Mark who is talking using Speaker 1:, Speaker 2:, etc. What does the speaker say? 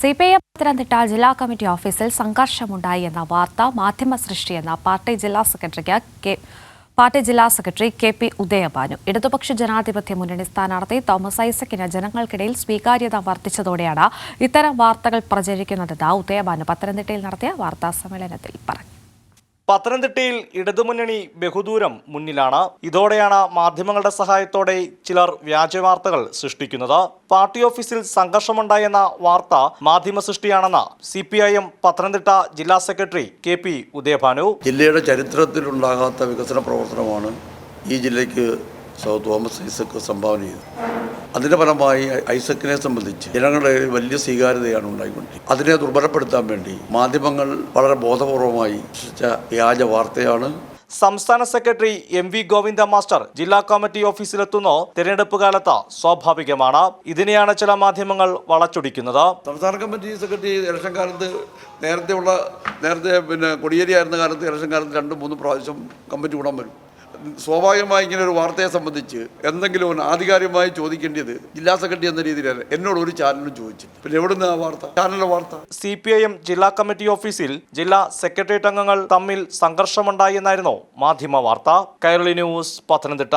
Speaker 1: C P M Pathanamthitta ജില്ലാ committee ഓഫീസിൽ സംഘർഷമുണ്ടായി എന്ന വാർത്ത മാധ്യമ സൃഷ്ടിയെന്ന പാർട്ടി ജില്ലാ സെക്രട്ടറിക്ക് കെ പാർട്ടി ജില്ലാ സെക്രട്ടറി കെ പി ഉദയഭാനു ഇടതുപക്ഷ ജനാധിപത്യ മുന്നണി സ്ഥാനാർത്ഥി തോമസ് ഐസക്കിന് ജനങ്ങൾക്കിടയിൽ സ്വീകാര്യത വർദ്ധിച്ചതോടെയാണ് ഇത്തരം വാർത്തകൾ പ്രചരിക്കുന്നതെന്ന് ഉദയഭാനു പത്തനംതിട്ടയിൽ നടത്തിയ വാർത്താ സമ്മേളനത്തിൽ പറഞ്ഞു.
Speaker 2: പത്തനംതിട്ടയിൽ ഇടതുമുന്നണി ബഹുദൂരം മുന്നിലാണ്. ഇതോടെയാണ് മാധ്യമങ്ങളുടെ സഹായത്തോടെ ചിലർ വ്യാജവാർത്തകൾ സൃഷ്ടിക്കുന്നത്. പാർട്ടി ഓഫീസിൽ സംഘർഷമുണ്ടായെന്ന വാർത്ത മാധ്യമ സൃഷ്ടിയാണെന്ന് C P I M Pathanamthitta ജില്ലാ സെക്രട്ടറി കെ പി ഉദയഭാനു.
Speaker 3: ജില്ലയുടെ ചരിത്രത്തിലുണ്ടാകാത്ത വികസന പ്രവർത്തനമാണ് ഈ ജില്ലയ്ക്ക് സൗ തോമസ് ഐസക്ക് സംഭാവന ചെയ്തു. അതിന്റെ ഫലമായി ഐസക്കിനെ സംബന്ധിച്ച് ജനങ്ങളുടെ വലിയ സ്വീകാര്യതയാണ് ഉണ്ടായിക്കൊണ്ടിരിക്കുന്നത്. അതിനെ ദുർബലപ്പെടുത്താൻ വേണ്ടി മാധ്യമങ്ങൾ വളരെ ബോധപൂർവമായി സൃഷ്ടിച്ച വ്യാജ വാർത്തയാണ്.
Speaker 2: സംസ്ഥാന secretary M V Govinda master ജില്ലാ കമ്മിറ്റി ഓഫീസിലെത്തുന്നു തിരഞ്ഞെടുപ്പ് കാലത്ത് സ്വാഭാവികമാണ്. ഇതിനെയാണ് ചില മാധ്യമങ്ങൾ വളച്ചൊടിക്കുന്നത്.
Speaker 3: സംസ്ഥാന കമ്മിറ്റി സെക്രട്ടറി ഇലക്ഷൻ കാലത്ത് നേരത്തെ ഉള്ള നേരത്തെ പിന്നെ കൊടിയേരി ആയിരുന്ന കാലത്ത് ഇലക്ഷൻ കാലത്ത് രണ്ട് മൂന്ന് പ്രാവശ്യം കമ്മിറ്റി കൂടാൻ വരും. സ്വാഭാവികമായി ഇങ്ങനെ ഒരു വാർത്തയെ സംബന്ധിച്ച് എന്തെങ്കിലും ഒന്ന് ആധികാരികമായി ചോദിക്കേണ്ടത് ജില്ലാ സെക്രട്ടറി എന്ന രീതിയിലല്ല. എന്നോട് ഒരു ചാനലും ചോദിച്ചു പിന്നെ എവിടുന്ന് ആ വാർത്ത? ചാനലിലെ വാർത്ത.
Speaker 2: സി പി ഐ എം ജില്ലാ കമ്മിറ്റി ഓഫീസിൽ ജില്ലാ സെക്രട്ടേറിയറ്റ് അംഗങ്ങൾ തമ്മിൽ സംഘർഷമുണ്ടായി എന്നായിരുന്നു മാധ്യമ വാർത്ത. കൈരളി ന്യൂസ് പത്തനംതിട്ട.